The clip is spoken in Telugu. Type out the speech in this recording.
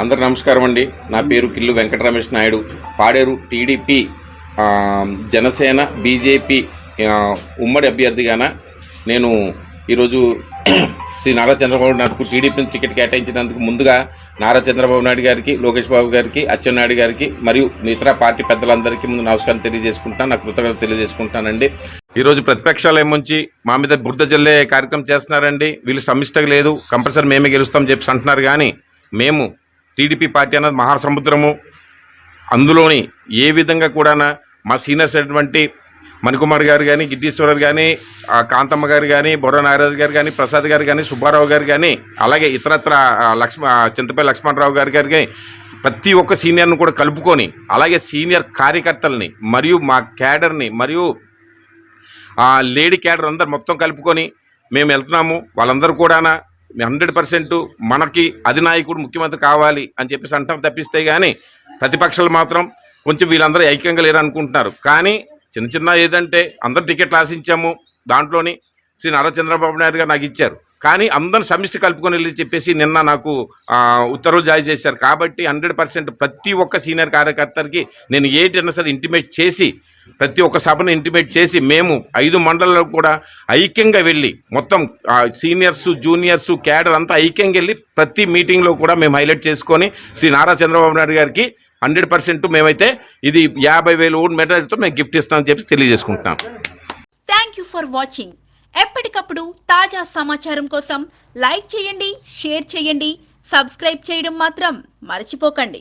అందరు నమస్కారం అండి. నా పేరు కిల్లు వెంకటరమేష్ నాయుడు. పాడేరు టీడీపీ జనసేన బీజేపీ ఉమ్మడి అభ్యర్థిగాన నేను ఈరోజు శ్రీ నారా చంద్రబాబు నాయుడుకు టీడీపీ టికెట్ కేటాయించినందుకు ముందుగా నారా చంద్రబాబు నాయుడు గారికి లోకేష్ బాబు గారికి అచ్చెన్నాయుడు గారికి మరియు ఇతర పార్టీ పెద్దలందరికీ ముందు నమస్కారం తెలియజేసుకుంటాను నా కృతజ్ఞతలు తెలియజేసుకుంటానండి. ఈరోజు ప్రతిపక్షాలు ఏముంచి మా మీద బుర్ద జల్లే కార్యక్రమం చేస్తున్నారండి. వీళ్ళు సమిష్టగా లేదు కంపల్సరీ మేమే గెలుస్తాం చెప్పి అంటున్నారు కానీ మేము టీడీపీ పార్టీ అన్నది మహాసముద్రము. అందులోని ఏ విధంగా కూడా మా సీనియర్స్ అటువంటి మణికుమార్ గారు కానీ గిడ్డీశ్వరర్ కానీ కాంతమ్మ గారు కానీ బొర్ర నాగరాజు గారు కానీ ప్రసాద్ గారు కానీ సుబ్బారావు గారు కానీ అలాగే ఇతరత్ర లక్ష్మ చింతపల్లి లక్ష్మణరావు గారు గారు కానీ ప్రతి ఒక్క సీనియర్ను కూడా కలుపుకొని అలాగే సీనియర్ కార్యకర్తల్ని మరియు మా క్యాడర్ని మరియు ఆ లేడీ క్యాడర్ అందరు మొత్తం కలుపుకొని మేము వెళ్తున్నాము. వాళ్ళందరూ కూడా హండ్రెడ్ పర్సెంట్ మనకి అధినాయకుడు ముఖ్యమంత్రి కావాలి అని చెప్పేసి అంటాం తప్పిస్తే కానీ ప్రతిపక్షాలు మాత్రం కొంచెం వీళ్ళందరూ ఐక్యంగా లేరు అనుకుంటున్నారు కానీ చిన్న చిన్న ఏదంటే అందరు టికెట్లు ఆశించాము. దాంట్లోని శ్రీ నారా చంద్రబాబు నాయుడు గారు నాకు ఇచ్చారు. కానీ అందరిని సమిష్టి కలుపుకొని వెళ్ళి చెప్పేసి నిన్న నాకు ఉత్తర్వులు జారీ చేశారు. కాబట్టి హండ్రెడ్ పర్సెంట్ ప్రతి ఒక్క సీనియర్ కార్యకర్తలకి నేను ఏటైనా సరే ఇంటిమేట్ చేసి ప్రతి ఒక్క సభను ఇంటిమేట్ చేసి మేము ఐదు మండలాలకు కూడా ఐక్యంగా వెళ్ళి మొత్తం సీనియర్స్ జూనియర్స్ క్యాడర్ అంతా ఐక్యంగా వెళ్ళి ప్రతి మీటింగ్లో కూడా మేము హైలైట్ చేసుకొని శ్రీ నారా చంద్రబాబు నాయుడు గారికి హండ్రెడ్ పర్సెంట్ మేమైతే ఇది యాభై వేలు ఓన్ మెటీరియల్తో మేము గిఫ్ట్ ఇస్తామని చెప్పి తెలియజేసుకుంటున్నాం. థ్యాంక్ యూ ఫర్ వాచింగ్ ఎప్పటికప్పుడు తాజా సమాచారం కోసం లైక్ చేయండి షేర్ చేయండి సబ్స్క్రైబ్ చేయడం మాత్రం మర్చిపోకండి.